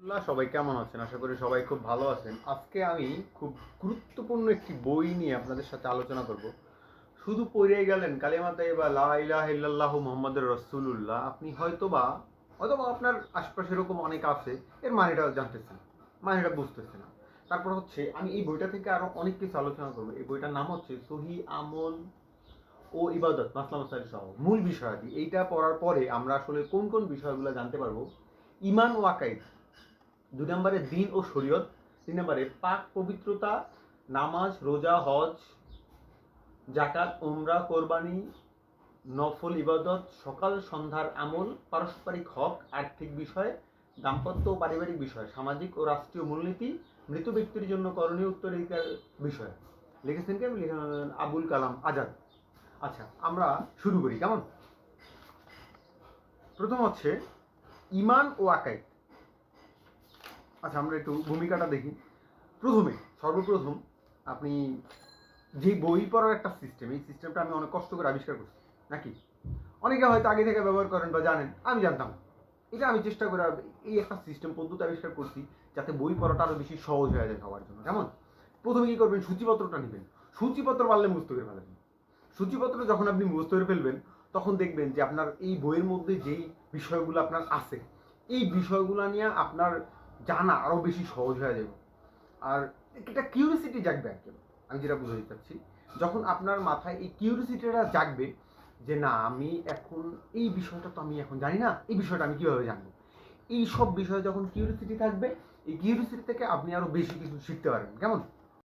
আলহামদুলিল্লাহ, সবাই কেমন আছেন? আশা করি সবাই খুব ভালো আছেন। আজকে আমি খুব গুরুত্বপূর্ণ একটি বই নিয়ে আপনাদের সাথে আলোচনা করব। শুধু পড়ে গেলেন কালিমা তাইবা লা ইলাহা ইল্লাল্লাহু মুহাম্মাদুর রাসূলুল্লাহ আপনি হয়তোবা অথবা আপনার আশপাশে এরকম অনেক আছে এর মানেটা জানতেছেন মানেটা বুঝতেছেন না। তারপর হচ্ছে আমি এই বইটা থেকে আরও অনেক কিছু আলোচনা করব। এই বইটার নাম হচ্ছে সহি আমল ও ইবাদত মাসলাম সহ মূল বিষয়াদি। এইটা পড়ার পরে আমরা আসলে কোন কোন বিষয়গুলো জানতে পারব? ইমান ও আকাইদ। দুই নম্বরে দিন ও শরীয়ত, তিন নম্বরে পাক পবিত্রতা, নামাজ, রোজা, হজ জাকাত উমরা, কোরবানি, নফল, ইবাদত, সকাল, সন্ধ্যার আমল, পারস্পরিক হক, আর্থিক বিষয়, দাম্পত্য ও পারিবারিক বিষয়, সামাজিক ও রাষ্ট্রীয় মূলনীতি, মৃত ব্যক্তির জন্য করণীয় উত্তরাধিকার বিষয়। লিখেছেন কে? আবুল কালাম আজাদ। আচ্ছা আমরা শুরু করি, কেমন? প্রথম হচ্ছে ইমান ও আকাইদ। আচ্ছা আমরা একটু ভূমিকাটা দেখি। প্রথমে, সর্বপ্রথম আপনি যে বই পড়ার একটা সিস্টেম এই সিস্টেমটা আমি অনেক কষ্ট করে আবিষ্কার করছি, নাকি? অনেকে হয়তো আগে থেকে ব্যবহার করেন বা জানেন, আমি জানতাম। এটা আমি চেষ্টা করে এই একটা সিস্টেম পদ্ধতি আবিষ্কার করছি যাতে বই পড়াটা আরও বেশি সহজ হয়ে যায় সবার জন্য। কেমন প্রথমে কী করবেন, সূচিপত্রটা নেবেন। সূচিপত্র পারলে মুস্ত করে ফেলেন। সূচিপত্র যখন আপনি মুস্ত করে ফেলবেন, তখন দেখবেন যে আপনার এই বইয়ের মধ্যে যেই বিষয়গুলো আপনার আছে, এই বিষয়গুলো নিয়ে আপনার জানা আরও বেশি সহজ হয়ে যাবে। আর একটা কিউরিসিটি জাগবে কি আমি যেটা বুঝতে চাচ্ছি। যখন আপনার মাথায় এই কিউরিসিটিটা জাগবে যে, না, আমি এখন এই বিষয়টা তো আমি এখন জানি না, এই বিষয়টা আমি কীভাবে জানব? এই সব বিষয়ে যখন কিউরিসিটি থাকবে, এই কিউরিসিটি থেকে আপনি আরও বেশি কিছু শিখতে পারবেন। কেমন?